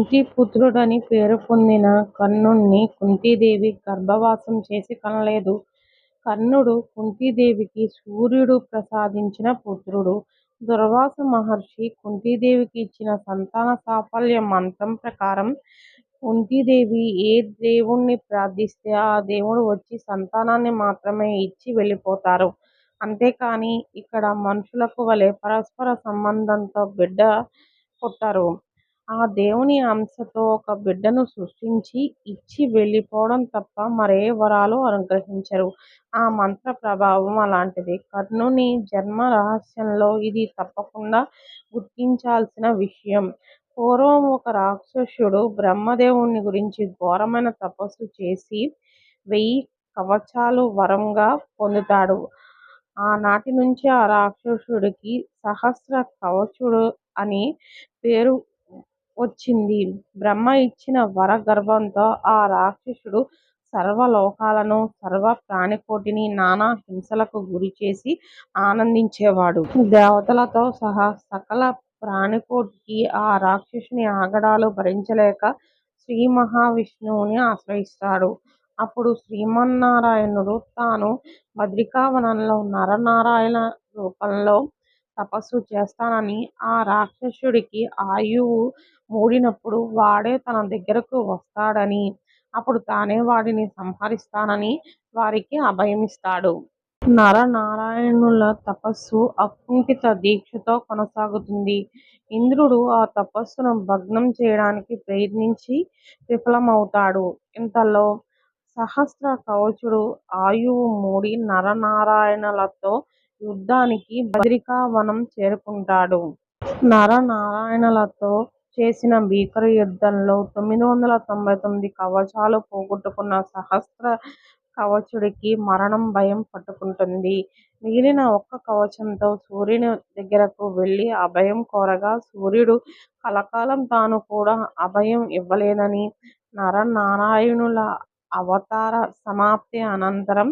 కుంతిపుత్రుడని పేరు పొందిన కర్ణుణ్ణి కుంతీదేవి గర్భవాసం చేసి కనలేదు. కర్ణుడు కుంతీదేవికి సూర్యుడు ప్రసాదించిన పుత్రుడు. దుర్వాస మహర్షి కుంతీదేవికి ఇచ్చిన సంతాన సాఫల్య మంత్రం ప్రకారం కుంతీదేవి ఏ దేవుణ్ణి ప్రార్థిస్తే ఆ దేవుడు వచ్చి సంతానాన్ని మాత్రమే ఇచ్చి వెళ్ళిపోతారు. అంతేకానీ ఇక్కడ మనుషులకు వలె పరస్పర సంబంధంతో బిడ్డ పుట్టరు. ఆ దేవుని అంశతో ఒక బిడ్డను సృష్టించి ఇచ్చి వెళ్ళిపోవడం తప్ప మరే వరాలు అనుగ్రహించరు. ఆ మంత్ర ప్రభావం అలాంటిది. కర్ణుని జన్మ రహస్యంలో ఇది తప్పకుండా గుర్తించాల్సిన విషయం. పూర్వం ఒక రాక్షసుడు బ్రహ్మదేవుని గురించి ఘోరమైన తపస్సు చేసి వెయ్యి కవచాలు వరంగా పొందుతాడు. ఆనాటి నుంచి ఆ రాక్షసుడికి సహస్ర కవచుడు అని పేరు వచ్చింది. బ్రహ్మ ఇచ్చిన వర గర్వంతో ఆ రాక్షసుడు సర్వలోకాలను, సర్వ ప్రాణికోటిని నానా హింసలకు గురి చేసి ఆనందించేవాడు. దేవతలతో సహా సకల ప్రాణికోటికి ఆ రాక్షసుని ఆగడాలు భరించలేక శ్రీ మహావిష్ణువుని ఆశ్రయిస్తాడు. అప్పుడు శ్రీమన్నారాయణుడు తాను భద్రికావనంలో నరనారాయణ రూపంలో తపస్సు చేస్తానని ఆ రాక్షసుడికి ఆయువు మూడినప్పుడు వాడే తన దగ్గరకు వస్తాడని అప్పుడు తానే వాడిని సంహరిస్తానని వారికి అభయమిస్తాడు. నరనారాయణుల తపస్సు అకుంఠిత దీక్షతో కొనసాగుతుంది. ఇంద్రుడు ఆ తపస్సును భగ్నం చేయడానికి ప్రయత్నించి విఫలమవుతాడు. ఇంతలో సహస్ర కవచుడు ఆయువు మూడి నరనారాయణలతో యుద్ధానికి బదరికావనం చేరుకుంటాడు. నరనారాయణలతో చేసిన భీకర యుద్ధంలో తొమ్మిది వందల తొంభై తొమ్మిది కవచాలు పోగొట్టుకున్న సహస్ర కవచుడికి మరణం భయం పట్టుకుంటుంది. మిగిలిన ఒక్క కవచంతో సూర్యుని దగ్గరకు వెళ్ళి అభయం కోరగా సూర్యుడు కలకాలం తాను కూడా అభయం ఇవ్వలేదని నరనారాయణుల అవతార సమాప్తి అనంతరం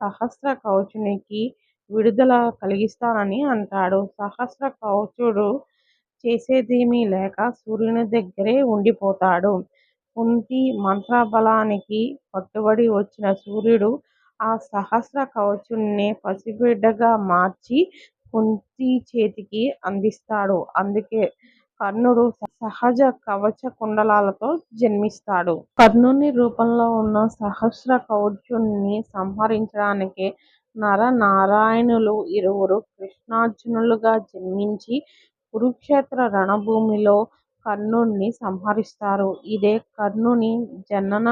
సహస్ర కవచునికి విడుదల కలిగిస్తానని అంటాడు. సహస్ర కవచుడు చేసేదేమీ లేక సూర్యుని దగ్గరే ఉండిపోతాడు. కుంతి మంత్రబలానికి పట్టుబడి వచ్చిన సూర్యుడు ఆ సహస్ర కవచుడ్నే పసిబిడ్డగా మార్చి కుంతీ చేతికి అందిస్తాడు. అందుకే కర్ణుడు సహజ కవచ కుండలాలతో జన్మిస్తాడు. కర్ణుని రూపంలో ఉన్న సహస్ర కవచుడ్ని సంహరించడానికి నరనారాయణులు ఇరువురు కృష్ణార్జునులుగా జన్మించి కురుక్షేత్ర రణభూమిలో కర్ణుణ్ణి సంహరిస్తారు. ఇదే కర్ణుని జనన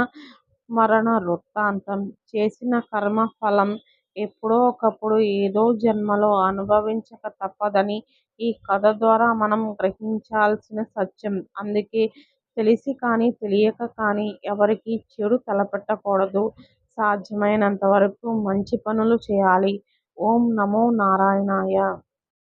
మరణ వృత్తాంతం. చేసిన కర్మ ఫలం ఎప్పుడో ఒకప్పుడు ఏదో జన్మలో అనుభవించక తప్పదని ఈ కథ ద్వారా మనం గ్రహించాల్సిన సత్యం. అందుకే తెలిసి కానీ తెలియక కానీ ఎవరికీ చెడు తలపెట్టకూడదు. సాధ్యమైనంత వరకు మంచి పనులు చేయాలి. ఓం నమో నారాయణాయ